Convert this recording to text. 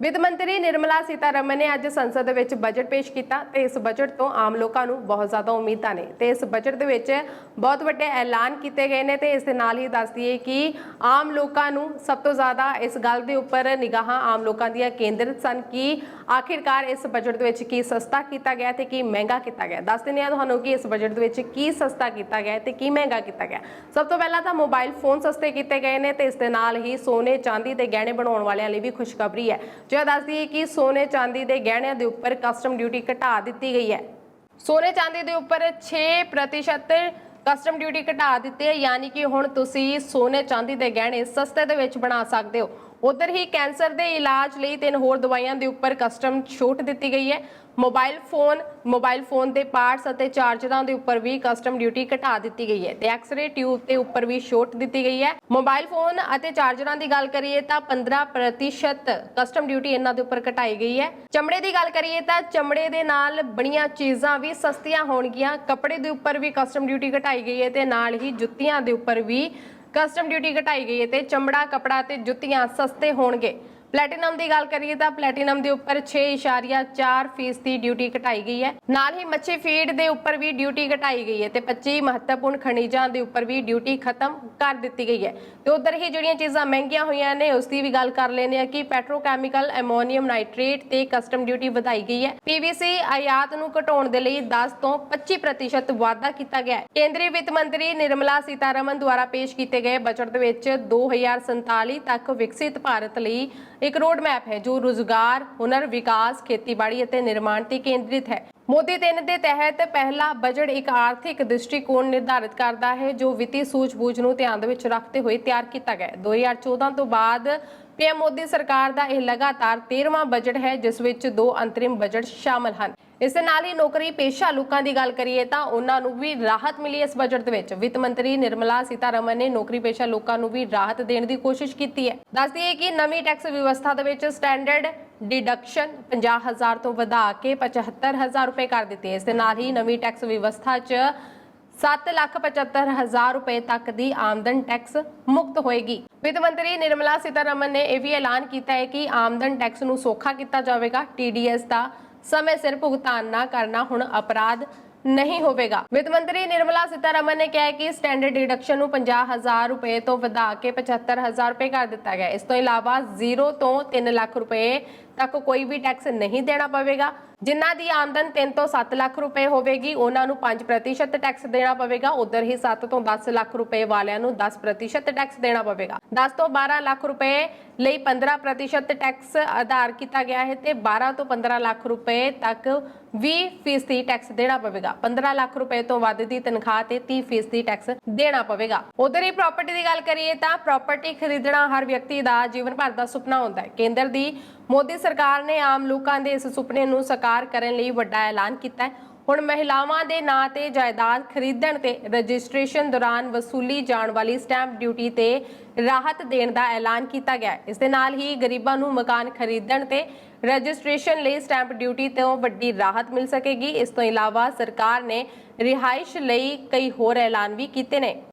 ਵਿੱਤ ਮੰਤਰੀ ਨਿਰਮਲਾ ਸੀਤਾਰਮਨ ਨੇ ਅੱਜ ਸੰਸਦ ਵਿੱਚ ਬਜਟ ਪੇਸ਼ ਕੀਤਾ ਤੇ ਇਸ ਬਜਟ ਤੋਂ ਆਮ ਲੋਕਾਂ ਨੂੰ ਬਹੁਤ ਜ਼ਿਆਦਾ ਉਮੀਦਾਂ ਨੇ ਤੇ ਇਸ ਬਜਟ ਦੇ ਵਿੱਚ ਬਹੁਤ ਵੱਡੇ ਐਲਾਨ ਕੀਤੇ ਗਏ ਨੇ ਤੇ ਇਸ ਦੇ ਨਾਲ ਹੀ ਦੱਸ ਦਈਏ ਕਿ ਆਮ ਲੋਕਾਂ ਨੂੰ ਸਭ ਤੋਂ ਜ਼ਿਆਦਾ ਇਸ ਗੱਲ ਦੇ ਉੱਪਰ ਨਿਗਾਹਾਂ ਆਮ ਲੋਕਾਂ ਦੀਆਂ ਕੇਂਦਰਿਤ ਸਨ ਕਿ ਆਖਿਰਕਾਰ ਇਸ ਬਜਟ ਦੇ ਵਿੱਚ ਕੀ ਸਸਤਾ ਕੀਤਾ ਗਿਆ ਤੇ ਕੀ ਮਹਿੰਗਾ ਕੀਤਾ ਗਿਆ। ਦੱਸ ਦਿੰਦੇ ਹਾਂ ਤੁਹਾਨੂੰ ਕਿ ਇਸ ਬਜਟ ਦੇ ਵਿੱਚ ਕੀ ਸਸਤਾ ਕੀਤਾ ਗਿਆ ਤੇ ਕੀ ਮਹਿੰਗਾ ਕੀਤਾ ਗਿਆ। ਸਭ ਤੋਂ ਪਹਿਲਾਂ ਤਾਂ ਮੋਬਾਈਲ ਫੋਨ ਸਸਤੇ ਕੀਤੇ ਗਏ ਨੇ ਤੇ ਇਸ ਦੇ ਨਾਲ ਹੀ ਸੋਨੇ ਚਾਂਦੀ ਦੇ ਗਹਿਣੇ ਬਣਾਉਣ ਵਾਲਿਆਂ ਲਈ ਵੀ ਖੁਸ਼ਖਬਰੀ ਹੈ। ਜੋ ਦੱਸ ਦਈਏ ਕਿ ਸੋਨੇ ਚਾਂਦੀ ਦੇ ਗਹਿਣਿਆਂ ਦੇ ਉੱਪਰ ਕਸਟਮ ਡਿਊਟੀ ਘਟਾ ਦਿੱਤੀ ਗਈ ਹੈ। ਸੋਨੇ ਚਾਂਦੀ ਦੇ ਉੱਪਰ 6% ਕਸਟਮ ਡਿਊਟੀ ਘਟਾ ਦਿੱਤੀ ਹੈ, ਯਾਨੀ ਕਿ ਹੁਣ ਤੁਸੀਂ ਸੋਨੇ ਚਾਂਦੀ ਦੇ ਗਹਿਣੇ ਸਸਤੇ ਦੇ ਵਿੱਚ ਬਣਾ ਸਕਦੇ ਹੋ। ਉਧਰ ਹੀ ਕੈਂਸਰ ਦੇ ਇਲਾਜ ਲਈ ਤਿੰਨ ਹੋਰ ਦਵਾਈਆਂ ਦੇ ਉੱਪਰ ਕਸਟਮ ਛੋਟ ਦਿੱਤੀ ਗਈ ਹੈ। ਮੋਬਾਈਲ ਫੋਨ ਮੋਬਾਈਲ ਫੋਨ ਦੇ ਪਾਰਟਸ ਅਤੇ ਚਾਰਜਰਾਂ ਦੇ ਉੱਪਰ ਵੀ ਕਸਟਮ ਡਿਊਟੀ ਘਟਾ ਦਿੱਤੀ ਗਈ ਹੈ ਤੇ ਐਕਸ-ਰੇ ਟਿਊਬ ਦੇ ਉੱਪਰ ਵੀ ਛੋਟ ਦਿੱਤੀ ਗਈ ਹੈ। ਮੋਬਾਈਲ ਫੋਨ ਅਤੇ ਚਾਰਜਰਾਂ ਦੀ ਗੱਲ ਕਰੀਏ ਤਾਂ 15% ਕਸਟਮ ਡਿਊਟੀ ਇਹਨਾਂ ਦੇ ਉੱਪਰ ਘਟਾਈ ਗਈ ਹੈ। ਚਮੜੇ ਦੀ ਗੱਲ ਕਰੀਏ ਤਾਂ ਚਮੜੇ ਦੇ ਨਾਲ ਬਣੀਆਂ ਚੀਜ਼ਾਂ ਵੀ ਸਸਤੀਆਂ ਹੋਣਗੀਆਂ। ਕੱਪੜੇ ਦੇ ਉੱਪਰ ਵੀ ਕਸਟਮ ਡਿਊਟੀ ਘਟਾਈ ਗਈ ਹੈ ਤੇ ਨਾਲ ਹੀ ਜੁੱਤੀਆਂ ਦੇ ਉੱਪਰ ਵੀ ਕਸਟਮ ਡਿਊਟੀ ਘਟਾਈ ਗਈ ਹੈ ਤੇ ਚਮੜਾ ਕਪੜਾ ਤੇ ਜੁੱਤੀਆਂ ਸਸਤੇ ਹੋਣਗੇ। ਪਲੈਟੀਨਮ ਦੀ ਗੱਲ ਕਰੀਏ ਤਾਂ ਪਲੈਟੀਨਮ ਦੇ ਉੱਪਰ 6.4% ਫੀਸਦੀ ਡਿਊਟੀ ਘਟਾਈ ਗਈ ਹੈ। ਨਾਲ ਹੀ ਮੱਛੀ ਫੀਡ ਦੇ ਉੱਪਰ ਵੀ ਡਿਊਟੀ ਘਟਾਈ ਗਈ ਹੈ ਤੇ 25 ਮਹੱਤਵਪੂਰਨ ਖਣਿਜਾਂ ਦੇ ਉੱਪਰ ਵੀ ਡਿਊਟੀ ਖਤਮ ਕਰ ਦਿੱਤੀ ਗਈ ਹੈ। ਤੇ ਉਧਰ ਹੀ ਜਿਹੜੀਆਂ ਚੀਜ਼ਾਂ ਮਹਿੰਗੀਆਂ ਹੋਈਆਂ ਨੇ, ਉਸ ਦੀ ਵੀ ਗੱਲ ਕਰ ਲੈਂਦੇ ਆ ਕਿ ਪੈਟਰੋਕੈਮੀਕਲ ਐਮੋਨੀਅਮ ਨਾਈਟ੍ਰੇਟ ਤੇ ਕਸਟਮ ਡਿਊਟੀ ਵਧਾਈ ਗਈ ਹੈ। ਪੀਵੀਸੀ ਆਯਾਤ ਨੂੰ ਘਟਾਉਣ ਦੇ ਲਈ 10 ਤੋਂ 25% ਵਾਧਾ ਕੀਤਾ ਗਿਆ ਹੈ। ਕੇਂਦਰੀ ਵਿੱਤ ਮੰਤਰੀ ਨਿਰਮਲਾ ਸੀਤਾਰਮਨ ਦੁਆਰਾ ਪੇਸ਼ ਕੀਤੇ ਗਏ ਬਜਟ ਦੇ ਵਿੱਚ 2047 ਤੱਕ ਵਿਕਸਿਤ ਭਾਰਤ ਲਈ ਇੱਕ ਰੋਡ ਮੈਪ ਹੈ ਜੋ ਰੁਜ਼ਗਾਰ, ਹੁਨਰ, ਵਿਕਾਸ, ਖੇਤੀਬਾੜੀ ਅਤੇ ਨਿਰਮਾਣ ਤੇ ਕੇਂਦਰਿਤ ਹੈ। ਮੋਦੀ 3 ਦੇ ਤਹਿਤ ਪਹਿਲਾ ਬਜਟ ਇੱਕ ਆਰਥਿਕ ਦ੍ਰਿਸ਼ਟੀਕੋਣ ਨਿਰਧਾਰਿਤ ਕਰਦਾ ਹੈ, ਜੋ ਵਿੱਤੀ ਸੂਝ-ਬੂਝ ਨੂੰ ਧਿਆਨ ਦੇ ਵਿੱਚ ਰੱਖਦੇ ਹੋਏ ਤਿਆਰ ਕੀਤਾ ਗਿਆ ਹੈ। 2014 ਤੋਂ ਬਾਅਦ ਪੀਐਮ ਮੋਦੀ ਸਰਕਾਰ ਦਾ ਇਹ ਲਗਾਤਾਰ 13ਵਾਂ ਬਜਟ ਹੈ, ਜਿਸ ਵਿੱਚ ਦੋ ਅੰਤਰਿਮ ਬਜਟ ਸ਼ਾਮਲ ਹਨ। ਇਸ ਦੇ ਨਾਲ ਹੀ ਨੌਕਰੀ ਪੇਸ਼ਾ ਲੋਕਾਂ ਦੀ ਗੱਲ ਕਰੀਏ ਤਾਂ ਉਹਨਾਂ ਨੂੰ ਵੀ ਰਾਹਤ ਮਿਲੀ ਇਸ ਬਜਟ ਦੇ ਵਿੱਚ। ਵਿੱਤ ਮੰਤਰੀ ਨਿਰਮਲਾ ਸੀਤਾਰਮਨ ਨੇ ਨੌਕਰੀ ਪੇਸ਼ਾ ਲੋਕਾਂ ਨੂੰ ਵੀ ਰਾਹਤ ਦੇਣ ਦੀ ਕੋਸ਼ਿਸ਼ ਕੀਤੀ ਹੈ। ਦੱਸਦੀ ਦਈਏ ਕਿ ਨਵੀਂ ਟੈਕਸ ਵਿਵਸਥਾ ਦੇ ਵਿੱਚ ਸਟੈਂਡਰਡ ਡਿਡਕਸ਼ਨ 50000 ਤੋਂ ਵਧਾ ਕੇ 75000 ਰੁਪਏ ਕਰ ਦਿੱਤੀ। ਹੈ ਇਸ ਦੇ ਨਾਲ ਹੀ ਨਵੀਂ ਟੈਕਸ ਵਿਵਸਥਾ 'ਚ 775000 ਰੁਪਏ ਤੱਕ ਦੀ ਆਮਦਨ ਟੈਕਸ ਮੁਕਤ ਹੋਏਗੀ। ਵਿੱਤ ਮੰਤਰੀ ਨਿਰਮਲਾ ਸੀਤਾਰਮਨ ਨੇ ਇਹ ਵੀ ਐਲਾਨ ਕੀਤਾ ਹੈ ਕਿ ਆਮਦਨ ਟੈਕਸ ਨੂੰ ਸੌਖਾ ਕੀਤਾ ਜਾਵੇਗਾ। ਟੀਡੀਐਸ ਦਾ ਸਮੇਂ ਸਿਰ ਭੁਗਤਾਨ ਨਾ ਕਰਨਾ ਹੁਣ ਅਪਰਾਧ ਨਹੀਂ ਹੋਵੇਗਾ। ਵਿੱਤ ਮੰਤਰੀ ਨਿਰਮਲਾ ਸੀਤਾਰਮਨ ਨੇ ਕਿਹਾ ਕਿ ਸਟੈਂਡਰਡ ਡਿਡਕਸ਼ਨ ਨੂੰ 50000 ਰੁਪਏ ਤੋਂ ਵਧਾ ਕੇ 75000 ਰੁਪਏ ਕਰ ਦਿੱਤਾ ਗਿਆ ਇਸ ਤੋਂ ਇਲਾਵਾ 0 ਤੋਂ 3 ਲੱਖ ਰੁਪਏ ਤੱਕ ਕੋਈ ਵੀ ਟੈਕਸ ਨਹੀਂ ਦੇਣਾ ਪਵੇਗਾ। ਜਿਨ੍ਹਾਂ ਦੀ ਆਮਦਨ 3 ਤੋਂ 7 ਲੱਖ ਰੁਪਏ ਹੋਵੇਗੀ, ਉਹਨਾਂ ਨੂੰ 5% ਟੈਕਸ ਦੇਣਾ ਪਵੇਗਾ। ਉਧਰ ਹੀ 7 ਤੋਂ 10 ਲੱਖ ਰੁਪਏ ਵਾਲਿਆਂ ਨੂੰ 10% ਟੈਕਸ ਦੇਣਾ ਪਵੇਗਾ। 10 ਤੋਂ 12 ਲੱਖ ਰੁਪਏ ਲਈ 15% ਟੈਕਸ ਆਧਾਰ ਕੀਤਾ ਗਿਆ ਹੈ ਤੇ 12 ਤੋਂ 15 ਲੱਖ ਰੁਪਏ ਤੱਕ 20% ਟੈਕਸ ਦੇਣਾ ਪਵੇਗਾ। 15 ਲੱਖ ਰੁਪਏ ਤੋਂ ਵੱਧ ਦੀ ਤਨਖਾਹ ਤੇ 30% ਟੈਕਸ ਦੇਣਾ ਪਵੇਗਾ। ਉਧਰ ਹੀ ਪ੍ਰਾਪਰਟੀ ਦੀ ਗੱਲ ਕਰੀਏ ਤਾਂ ਪ੍ਰਾਪਰਟੀ ਖਰੀਦਣਾ ਹਰ ਵਿਅਕਤੀ ਦਾ ਜੀਵਨ ਭਰ ਦਾ ਸੁਪਨਾ ਹੁੰਦਾ ਹੈ। ਕੇਂਦਰ ਦੀ ਮੋਦੀ ਸਰਕਾਰ ਨੇ ਆਮ ਲੋਕਾਂ ਦੇ ਇਸ ਸੁਪਨੇ ਨੂੰ ਸਾਕਾਰ ਕਰਨ ਲਈ ਵੱਡਾ ਐਲਾਨ ਕੀਤਾ ਹੈ। ਹੁਣ ਮਹਿਲਾਵਾਂ ਦੇ ਨਾਂ ਤੇ ਜਾਇਦਾਦ ਖਰੀਦਣ ਤੇ ਰਜਿਸਟ੍ਰੇਸ਼ਨ ਦੌਰਾਨ ਵਸੂਲੀ ਜਾਣ ਵਾਲੀ ਸਟੈਂਪ ਡਿਊਟੀ ਤੇ ਰਾਹਤ ਦੇਣ ਦਾ ਐਲਾਨ ਕੀਤਾ ਗਿਆ ਹੈ। ਇਸ ਦੇ ਨਾਲ ਹੀ ਗਰੀਬਾਂ ਨੂੰ ਮਕਾਨ ਖਰੀਦਣ ਤੇ ਰਜਿਸਟ੍ਰੇਸ਼ਨ ਲਈ ਸਟੈਂਪ ਡਿਊਟੀ ਤੋਂ ਵੱਡੀ ਰਾਹਤ ਮਿਲ ਸਕੇਗੀ। ਇਸ ਤੋਂ ਇਲਾਵਾ ਸਰਕਾਰ ਨੇ ਰਿਹਾਇਸ਼ ਲਈ ਕਈ ਹੋਰ ਐਲਾਨ ਵੀ ਕੀਤੇ ਨੇ।